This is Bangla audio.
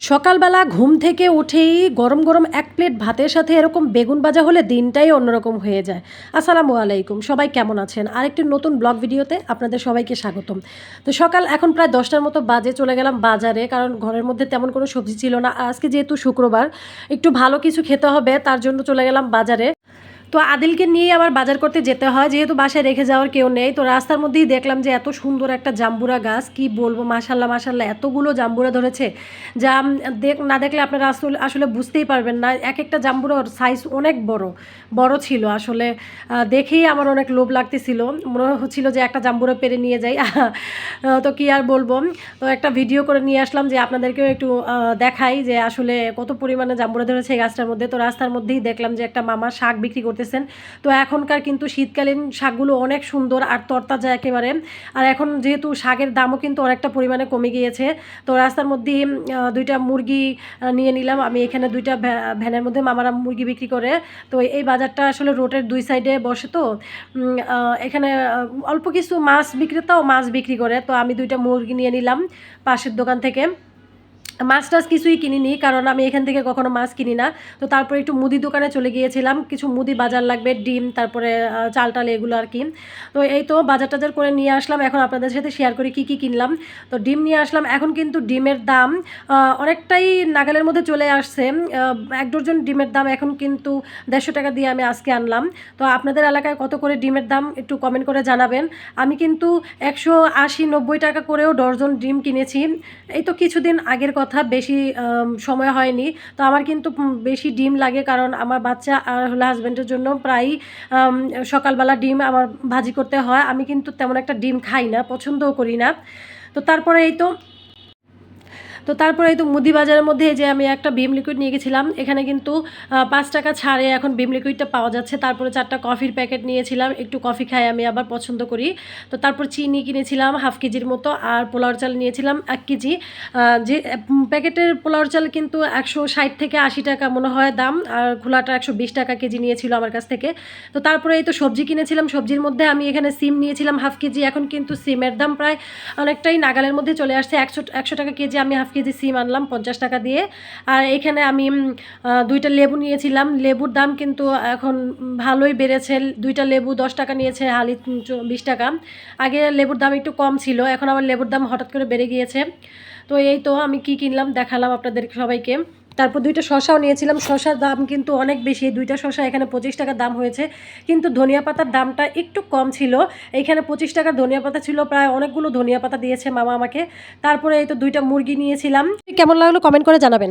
সকালবেলা ঘুম থেকে উঠেই গরম গরম এক প্লেট ভাতের সাথে এরকম বেগুন ভাজা হলে দিনটাই অন্যরকম হয়ে যায়। আসসালামু আলাইকুম, সবাই কেমন আছেন? আরেকটি নতুন ব্লগ ভিডিওতে আপনাদের সবাইকে স্বাগতম। তো সকাল এখন প্রায় দশটার মতো বাজে চলে গেলাম বাজারে, কারণ ঘরের মধ্যে তেমন কোনো সবজি ছিল না। আজকে যেহেতু শুক্রবার, একটু ভালো কিছু খেতে হবে, তার জন্য চলে গেলাম বাজারে। তো আদিলকে নিয়ে আবার বাজার করতে যেতে হয়। যেহেতু বাসায় রেখে যাওয়ার কেউ নেই, তো রাস্তার মধ্যেই দেখলাম যে এত সুন্দর একটা জাম্বুরা গাছ। কি বলব, মাশাল্লাহ মাশাল্লাহ, এতগুলো জাম্বুরা ধরেছে যা দেখ, না দেখলে আপনারা আসলে আসলে বুঝতেই পারবেন না। এক একটা জাম্বুরার সাইজ অনেক বড় বড় ছিল আসলে। দেখেই আমার অনেক লোভ লাগতেছিল। মনে হচ্ছিল যে একটা জাম্বুরা পেরে নিয়ে যাই। তো কি আর বলব? তো একটা ভিডিও করে নিয়ে আসলাম যে আপনাদেরকেও একটু দেখাই যে আসলে কত পরিমাণে জাম্বুরা ধরেছে গাছটার মধ্যে। তো রাস্তার মধ্যেই দেখলাম যে একটা মামা শাক বিক্রি করতেছেন তো এখনকার কিন্তু শীতকালীন শাকগুলো অনেক সুন্দর আর তরতাজা একেবারে। আর এখন যেহেতু শাকের দামও কিন্তু অনেকটা পরিমাণে কমে গিয়েছে, তো রাস্তার মধ্যে দুইটা মুরগি নিয়ে নিলাম। আমি এখানে দুইটা ভ্যা- ভ্যানের মধ্যে মামারা মুরগি বিক্রি করে। তো এই বাজারটা আসলে রোডের দুই সাইডে বসে তো। এখানে অল্প কিছু মাছ বিক্রেতাও মাছ বিক্রি করে। তো আমি দুইটা মুরগি নিয়ে নিলাম পাশের দোকান থেকে। মাছ টাছ কিছুই কিনিনি, কারণ আমি এখান থেকে কখনো মাছ কিনি না। তো তারপরে একটু মুদি দোকানে চলে গিয়েছিলাম, কিছু মুদি বাজার লাগবে, ডিম, তারপরে চাল টাল এগুলো আর কি। তো এই তো বাজার টাজার করে নিয়ে আসলাম, এখন আপনাদের সাথে শেয়ার করি কি কি কিনলাম। তো ডিম নিয়ে আসলাম, এখন কিন্তু ডিমের দাম অনেকটাই নাগালের মধ্যে চলে আসছে। এক ডজন ডিমের দাম এখন কিন্তু দেড়শো টাকা দিয়ে আমি আজকে আনলাম। তো আপনাদের এলাকায় কত করে ডিমের দাম একটু কমেন্ট করে জানাবেন। আমি কিন্তু একশো আশি নব্বই টাকা করেও ডজন ডিম কিনেছি। এই তো কিছুদিন আগের কথা। বেশি সময় হয়নি। তো আমার কিন্তু বেশি ডিম লাগে কারণ আমার বাচ্চা আর হলো হাজব্যান্ডের জন্য প্রায়ই সকালবেলা ডিম আমার ভাজি করতে হয়। আমি কিন্তু তেমন একটা ডিম খাই না, পছন্দও করি না। তো তারপরে এই তো তো তারপরে এই তো মুদি বাজারের মধ্যে যে আমি একটা ভিম লিকুইড নিয়ে গেছিলাম, এখানে কিন্তু পাঁচ টাকা ছাড়ে এখন ভিম লিকুইডটা পাওয়া যাচ্ছে। তারপরে চারটা কফির প্যাকেট নিয়েছিলাম, একটু কফি খাই আমি আবার পছন্দ করি। তো তারপর চিনি কিনেছিলাম হাফ কেজির মতো আর পোলাওর চাল নিয়েছিলাম এক কেজি। যে প্যাকেটের পোলাওর চাল কিন্তু একশো ষাট থেকে আশি টাকা মনে হয় দাম আর খোলাটা একশো বিশ টাকা কেজি নিয়েছিল আমার কাছ থেকে। তো তারপরে এই তো সবজি কিনেছিলাম, সবজির মধ্যে আমি এখানে সিম নিয়েছিলাম হাফ কেজি। এখন কিন্তু সিমের দাম প্রায় অনেকটাই নাগালের মধ্যে চলে আসছে। একশো একশো টাকা কেজি আমি হাফ কেজি সিম আনলাম, পঞ্চাশ টাকা দিয়ে। আর এখানে আমি দুইটা লেবু নিয়েছিলাম। লেবুর দাম কিন্তু এখন ভালোই বেড়েছে। দুইটা লেবু দশ টাকা নিয়েছে, হালি বিশ টাকা। আগে লেবুর দাম একটু কম ছিল, এখন আবার লেবুর দাম হঠাৎ করে বেড়ে গিয়েছে। তো এই তো আমি কি কিনলাম, দেখালাম আপনাদের সবাইকে। তারপর দুইটা শশাও নিয়েছিলাম। শশার দাম কিন্তু অনেক বেশি। দুইটা শশা এখানে পঁচিশ টাকা দাম হয়েছে। কিন্তু ধনিয়া পাতার দামটা একটু কম ছিল। এখানে পঁচিশ টাকার ধনিয়া পাতা ছিল। প্রায় অনেকগুলো ধনিয়া পাতা দিয়েছে মামা আমাকে। তারপরে এই তো দুইটা মুরগি নিয়েছিলাম। কেমন লাগল কমেন্ট করে জানাবেন।